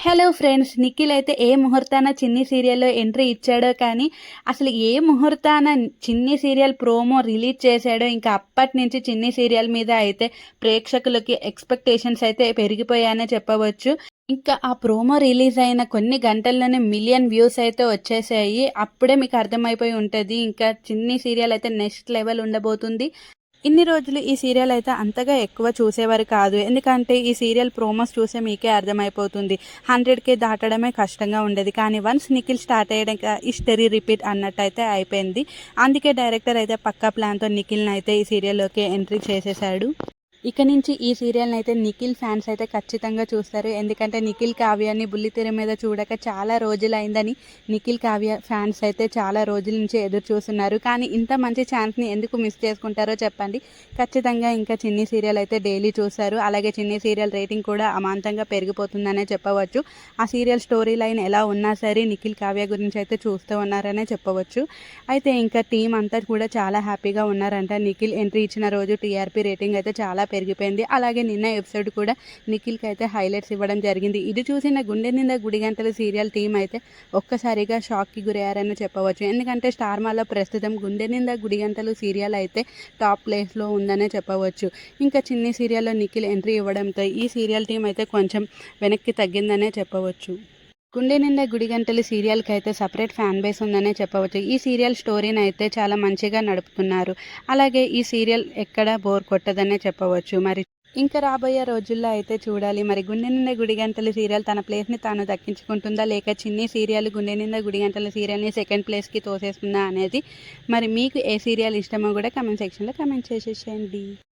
Hello friends Nikhil అయితే ఏ ముహూర్తాన చిన్ని సీరియల్లో ఎంట్రీ ఇచ్చాడో కానీ అసలు ఏ ముహూర్తాన చిన్ని సీరియల్ ప్రోమో రిలీజ్ చేశాడో ఇంకా అప్పటి నుంచి చిన్ని సీరియల్ మీద అయితే ప్రేక్షకులకి ఎక్స్పెక్టేషన్స్ అయితే పెరిగిపోయాయనే చెప్పవచ్చు. ఇంకా ఆ ప్రోమో రిలీజ్ అయిన కొన్ని గంటల్లోనే మిలియన్ వ్యూస్ అయితే వచ్చేసాయి. అప్పుడే మీకు అర్థమైపోయి ఉంటుంది. ఇంకా చిన్ని సీరియల్ అయితే నెక్స్ట్ లెవెల్ ఉండబోతుంది. ఇన్ని రోజులు ఈ సీరియల్ అయితే అంతగా ఎక్కువ చూసేవారు కాదు. ఎందుకంటే ఈ సీరియల్ ప్రోమోస్ చూసే మీకే అర్థమైపోతుంది. హండ్రెడ్ కే దాటడమే కష్టంగా ఉండేది. కానీ వన్స్ నిఖిల్ స్టార్ట్ అయ్యాక హిస్టరీ రిపీట్ అన్నట్టు అయితే అయిపోయింది. అందుకే డైరెక్టర్ అయితే పక్కా ప్లాన్తో నిఖిల్ని అయితే ఈ సీరియల్లోకి ఎంట్రీ చేసేసాడు ఇక నుంచి ఈ సీరియల్ని అయితే నిఖిల్ ఫ్యాన్స్ అయితే ఖచ్చితంగా చూస్తారు. ఎందుకంటే నిఖిల్ కావ్యాన్ని బుల్లితెర మీద చూడక చాలా రోజులైందని నిఖిల్ కావ్య ఫ్యాన్స్ అయితే చాలా రోజుల నుంచి ఎదురు చూస్తున్నారు. కానీ ఇంత మంచి ఛాన్స్ని ఎందుకు మిస్ చేసుకుంటారో చెప్పండి. ఖచ్చితంగా ఇంకా చిన్ని సీరియల్ అయితే డైలీ చూస్తారు. అలాగే చిన్ని సీరియల్ రేటింగ్ కూడా అమాంతంగా పెరిగిపోతుందనే చెప్పవచ్చు. ఆ సీరియల్ స్టోరీ లైన్ ఎలా ఉన్నా సరే నిఖిల్ కావ్య గురించి అయితే చూస్తూ ఉన్నారనే చెప్పవచ్చు. అయితే ఇంకా టీం అంతా కూడా చాలా హ్యాపీగా ఉన్నారంట. నిఖిల్ ఎంట్రీ ఇచ్చిన రోజు టీఆర్పీ రేటింగ్ అయితే చాలా పెరిగిపోయింది. అలాగే నిన్న ఎపిసోడ్ కూడా నిఖిల్కి అయితే హైలైట్స్ ఇవ్వడం జరిగింది. ఇది చూసిన గుండె నింద గుడిగంటల సీరియల్ టీం అయితే ఒక్కసారిగా షాక్కి గురయ్యారని చెప్పవచ్చు. ఎందుకంటే స్టార్ మాలో ప్రస్తుతం గుండె నింద గుడిగంటలు సీరియల్ అయితే టాప్ ప్లేస్లో ఉందనే చెప్పవచ్చు. ఇంకా చిన్ని సీరియల్లో నిఖిల్ ఎంట్రీ ఇవ్వడంతో ఈ సీరియల్ టీం అయితే కొంచెం వెనక్కి తగ్గిందనే చెప్పవచ్చు. గుండె నిండా గుడి గంటలు సీరియల్కి అయితే సపరేట్ ఫ్యాన్ బేస్ ఉందనే చెప్పవచ్చు. ఈ సీరియల్ స్టోరీని అయితే చాలా మంచిగా నడుపుతున్నారు. అలాగే ఈ సీరియల్ ఎక్కడ బోర్ కొట్టదనే చెప్పవచ్చు. మరి ఇంకా రాబోయే రోజుల్లో అయితే చూడాలి. మరి గుండె నిండా గుడి గంటల సీరియల్ తన ప్లేస్ని తాను దక్కించుకుంటుందా లేక చిన్ని సీరియల్ గుండె నిండా గుడి గంటల సీరియల్ని సెకండ్ ప్లేస్కి తోసేస్తుందా అనేది మరి మీకు ఏ సీరియల్ ఇష్టమో కూడా కమెంట్ సెక్షన్లో కమెంట్ చేసేసేయండి.